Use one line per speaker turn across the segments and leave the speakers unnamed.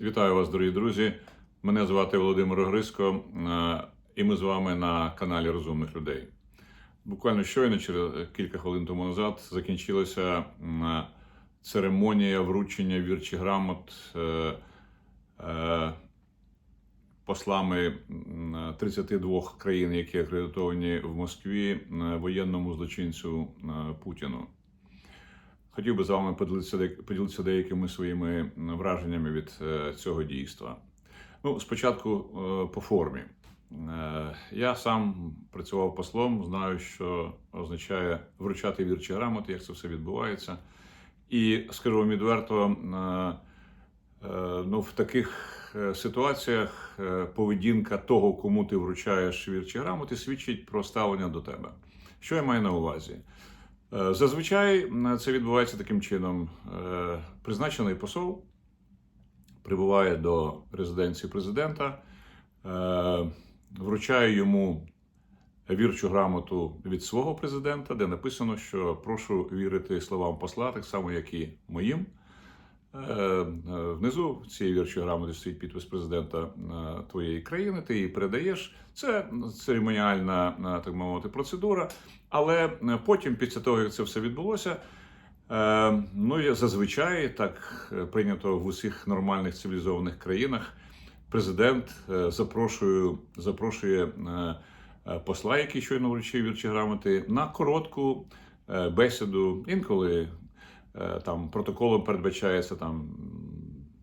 Вітаю вас, дорогі друзі. Мене звати Володимир Огриско, е, і ми з вами на каналі Розумних людей. Буквально щойно, через кілька хвилин тому назад, закінчилася церемонія вручення вірчих грамот е, е, послами м, 32 країн, які акредитовані в Москві воєнному злочинцю е, Путіну. Хотів би з вами поділитися, поділитися деякими своїми враженнями від е, цього дійства. Ну, спочатку е, по формі. Е, Я сам працював послом, знаю, що означає вручати вірчі грамоти, як це все відбувається. І скажу вам відверто, ну, в таких ситуаціях поведінка того, кому ти вручаєш вірчі грамоти, свідчить про ставлення до тебе. Що я маю на увазі? Е, Зазвичай це відбувається таким чином: Е, призначений посол прибуває до резиденції президента, е, вручає йому вірчу грамоту від свого президента, де написано, що прошу вірити словам посла, так само, як і моїм. Е, е, Внизу в цій вірчій грамоті стоїть підпис президента е, твоєї країни, ти її передаєш. Це церемоніальна, так мовити, процедура. Але потім, після того, як це все відбулося, ну зазвичай так прийнято в усіх нормальних цивілізованих країнах. Президент запрошує, запрошує посла, який щойно вручив вірчі грамоти, на коротку бесіду. Інколи там протоколом передбачається там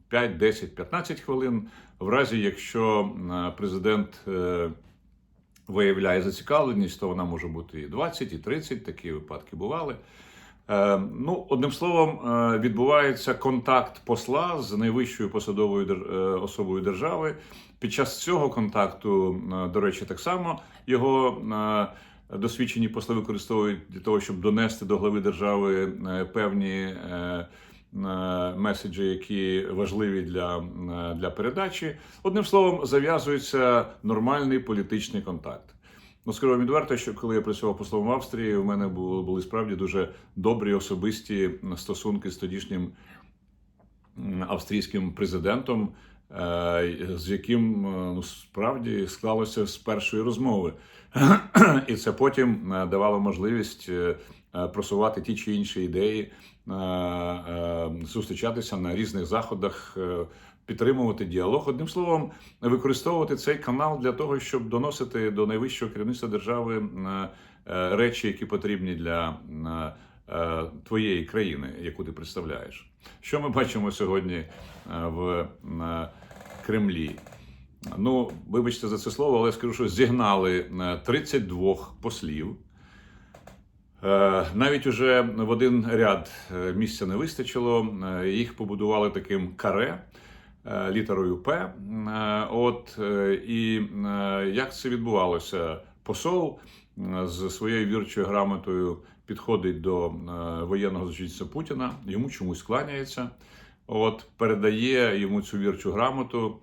5, 10, 15 хвилин. В разі, якщо е, президент е, виявляє зацікавленість, то вона може бути і 20, і 30, такі випадки бували. Е, Ну, одним словом, е, відбувається контакт посла з найвищою посадовою е, особою держави. Під час цього контакту, е, до речі, так само його е, досвідчені посли використовують для того, щоб донести до глави держави е, певні е, е, меседжі, які важливі для, для передачі. Одним словом, зав'язується нормальний політичний контакт. Ну, скажу вам відверто, що коли я працював послом в Австрії, у мене були, були справді дуже добрі особисті стосунки з тодішнім австрійським президентом, з яким е, ну, справді склалося з першої розмови. І це потім е, давало можливість е, е, просувати ті чи інші ідеї, е, е, зустрічатися на різних заходах, е, підтримувати діалог. Одним словом, використовувати цей канал для того, щоб доносити до найвищого керівництва держави е, е, речі, які потрібні для е, е, твоєї країни, яку ти представляєш. Що ми бачимо сьогодні е, в е, Кремлі? Ну, вибачте за це слово, але я скажу, що зігнали е, 32 послів. Е, Навіть уже в один ряд е, місця не вистачило. Е, Їх побудували таким каре е, літерою П. Е, От е, і е, як це відбувалося? Посол е, з своєю вірчою грамотою підходить до е, воєнного злочинця Путіна, йому чомусь кланяється. От передає йому цю вірчу грамоту,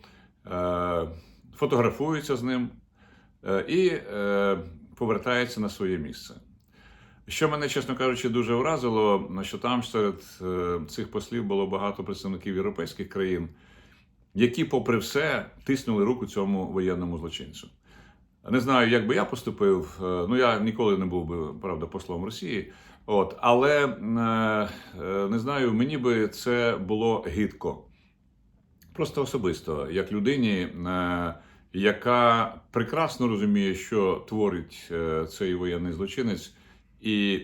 е, фотографується з ним е, і повертається на своє місце. Що мене, чесно кажучи, дуже вразило, що там серед цих послів було багато представників європейських країн, які, попри все, тиснули руку цьому воєнному злочинцю. Не знаю, як би я поступив. е, Ну я ніколи не був би правда послом Росії. От, але е, не знаю, мені би це було гидко. Просто особисто, як людині, е, яка прекрасно розуміє, що творить цей воєнний злочинець, і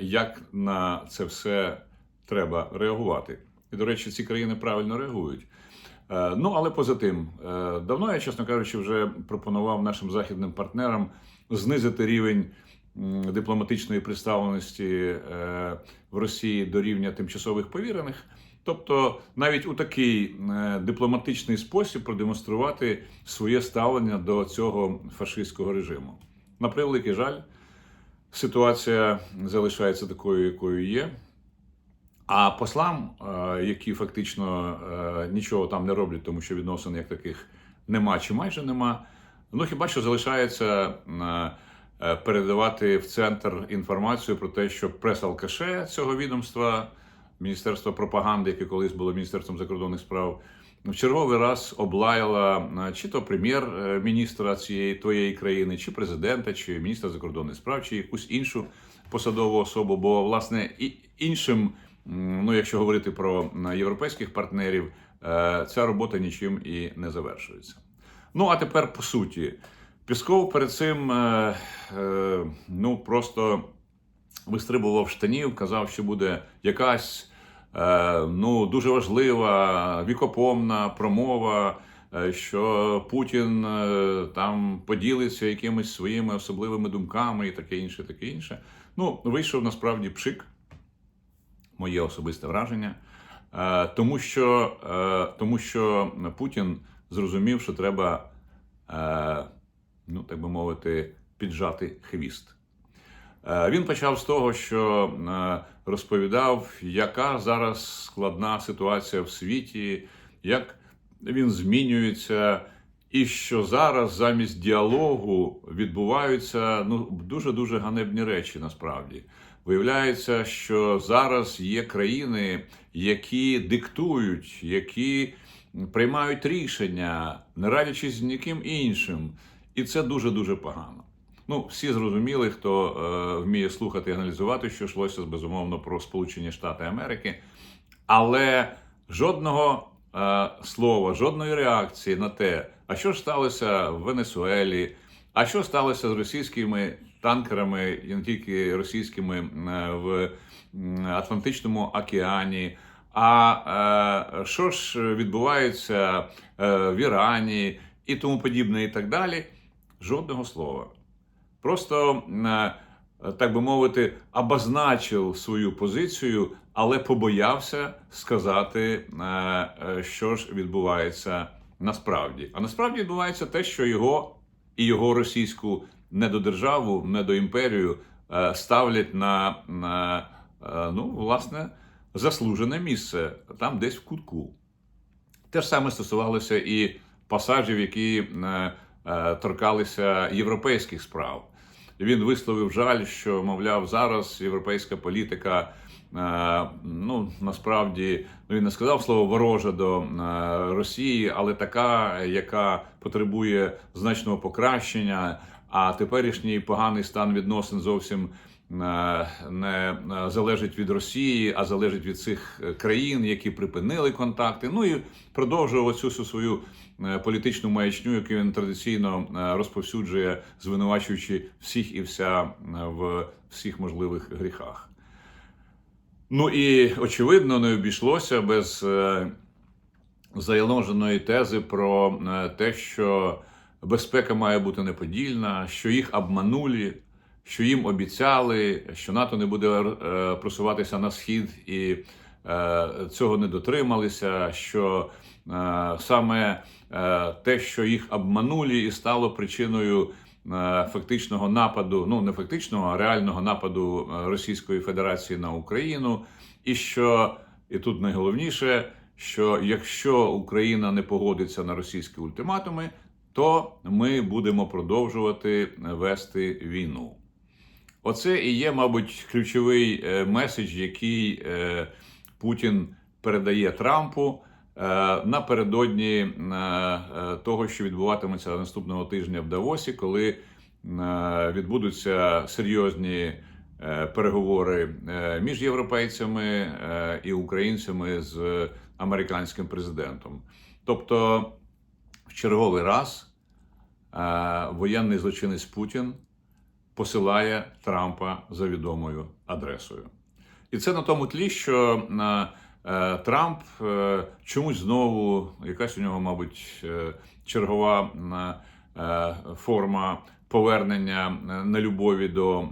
як на це все треба реагувати. І, до речі, ці країни правильно реагують. Е, Ну, але поза тим, е, давно я, чесно кажучи, вже пропонував нашим західним партнерам знизити рівень дипломатичної представленості е, в Росії до рівня тимчасових повірених. Тобто, навіть у такий дипломатичний спосіб продемонструвати своє ставлення до цього фашистського режиму. На превеликий жаль, ситуація залишається такою, якою є. А послам, е, які фактично е, нічого там не роблять, тому що відносин як таких нема чи майже нема, ну хіба що залишається е, передавати в центр інформацію про те, що прес-алкаше цього відомства, Міністерства пропаганди, яке колись було Міністерством закордонних справ, в черговий раз облаяла чи то прем'єр-міністра цієї твоєї країни, чи президента, чи міністра закордонних справ, чи якусь іншу посадову особу. Бо, власне, і іншим, ну якщо говорити про європейських партнерів, е, ця робота нічим і не завершується. Ну а тепер по суті, Пісков перед цим е, е, ну просто вистрибував штанів, казав, що буде якась ну дуже важлива вікопомна промова. Що Путін там поділиться якимись своїми особливими думками і таке інше, таке інше. Ну, вийшов насправді пшик, моє особисте враження. Е, Тому що, е, тому що Путін зрозумів, що треба, е, ну так би мовити, піджати хвіст. Він почав з того, що розповідав, яка зараз складна ситуація в світі, як він змінюється, і що зараз замість діалогу відбуваються ну, дуже дуже ганебні речі насправді. Виявляється, що зараз є країни, які диктують, які приймають рішення, не радячись з ніким іншим, і це дуже дуже погано. Ну, всі зрозуміли, хто е, вміє слухати і аналізувати, що йшлося безумовно про Сполучені Штати Америки, але жодного е, слова, жодної реакції на те, а що ж сталося в Венесуелі, а що сталося з російськими танкерами, і не тільки російськими е, в Атлантичному океані. А е, що ж відбувається е, в Ірані і тому подібне, і так далі? Жодного слова. Просто, так би мовити, обозначив свою позицію, але побоявся сказати, що ж відбувається насправді. А насправді відбувається те, що його і його російську недодержаву, недоімперію е, ставлять на, на е, ну, власне, заслужене місце, там десь в кутку. Те ж саме стосувалося і пасажів, які е, торкалися європейських справ. Він висловив жаль, що, мовляв, зараз європейська політика, ну насправді ну, він не сказав слово ворожа до е, Росії, але така, яка потребує значного покращення. А теперішній поганий стан відносин зовсім е, не е, залежить від Росії, а залежить від цих е, країн, які припинили контакти. Ну і продовжував оцю свою е, політичну маячню, яку він традиційно е, розповсюджує, звинувачуючи всіх і вся е, в всіх можливих гріхах. Ну і очевидно, не обійшлося без е, заяложеної тези про е, те, що безпека має бути неподільна, що їх обманули, що їм обіцяли, що НАТО не буде е, просуватися на схід і цього не дотрималися. Що саме те, що їх обманули, і стало причиною фактичного нападу, ну не фактичного, а реального нападу е, Російської Федерації на Україну, і що і тут найголовніше, що якщо Україна не погодиться на російські ультиматуми, то ми будемо продовжувати вести війну. Оце і є, мабуть, ключовий е, меседж, який е, Путін передає Трампу е, напередодні е, е, того, що відбуватиметься наступного тижня в Давосі, коли е, відбудуться серйозні е, переговори е, між європейцями е, і українцями з американським президентом. Тобто, в черговий раз е, воєнний злочинець Путін посилає Трампа за відомою адресою. І це на тому тлі, що е, е, Трамп е, чомусь знову, якась у нього, мабуть, е, чергова е, е, форма повернення е, нелюбові до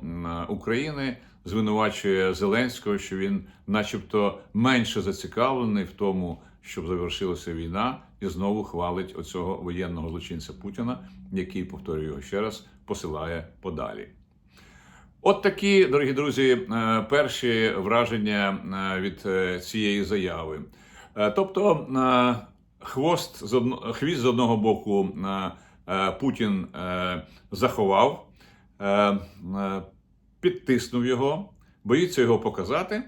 України, звинувачує Зеленського, що він, начебто, менше зацікавлений в тому, щоб завершилася війна, і знову хвалить оцього воєнного злочинця Путіна, який, повторюю його ще раз, посилає подалі. От такі, дорогі друзі, е, перші враження е, від е, цієї заяви. Тобто, хвост з одно, хвіст з одного боку Путін заховав, підтиснув його, боїться його показати.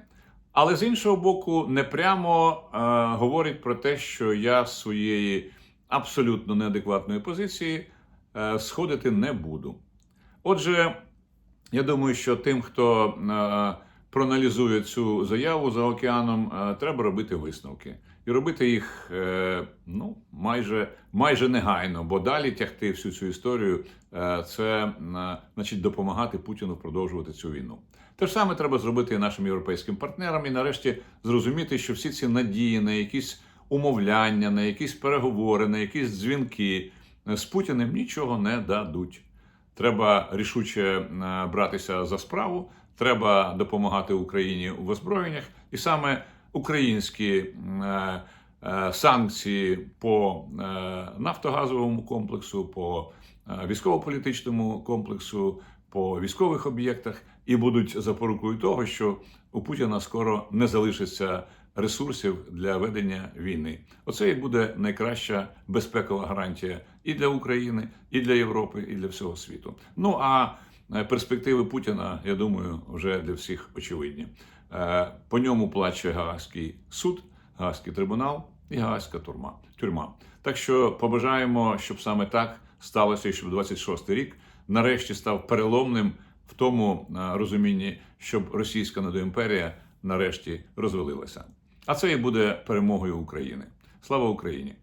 Але з іншого боку, не прямо е, говорить про те, що я з своєї абсолютно неадекватної позиції сходити не буду. Отже, я думаю, що тим, хто е, проаналізує цю заяву за океаном, е, треба робити висновки. І робити їх е, ну, майже, майже негайно, бо далі тягти всю цю історію це значить допомагати Путіну продовжувати цю війну. Те ж саме треба зробити і нашим європейським партнерам, і нарешті зрозуміти, що всі ці надії на якісь умовляння, на якісь переговори, на якісь дзвінки з Путіним нічого не дадуть. Треба рішуче е, братися за справу. Треба допомагати Україні у озброєннях, і саме українські е, е, санкції по нафтогазовому комплексу, по військово-політичному комплексу, по військових об'єктах і будуть запорукою того, що у Путіна скоро не залишиться ресурсів для ведення війни. Оце і буде найкраща безпекова гарантія і для України, і для Європи, і для всього світу. Ну а е, перспективи Путіна, я думаю, вже для всіх очевидні. Е, По ньому плаче Гаазький суд, Гаазький трибунал і Гаазька турма. тюрма. Так що побажаємо, щоб саме так сталося, щоб 26-й рік нарешті став переломним в тому е, розумінні, щоб російська недоімперія нарешті розвалилася. А це і буде перемогою України. Слава Україні!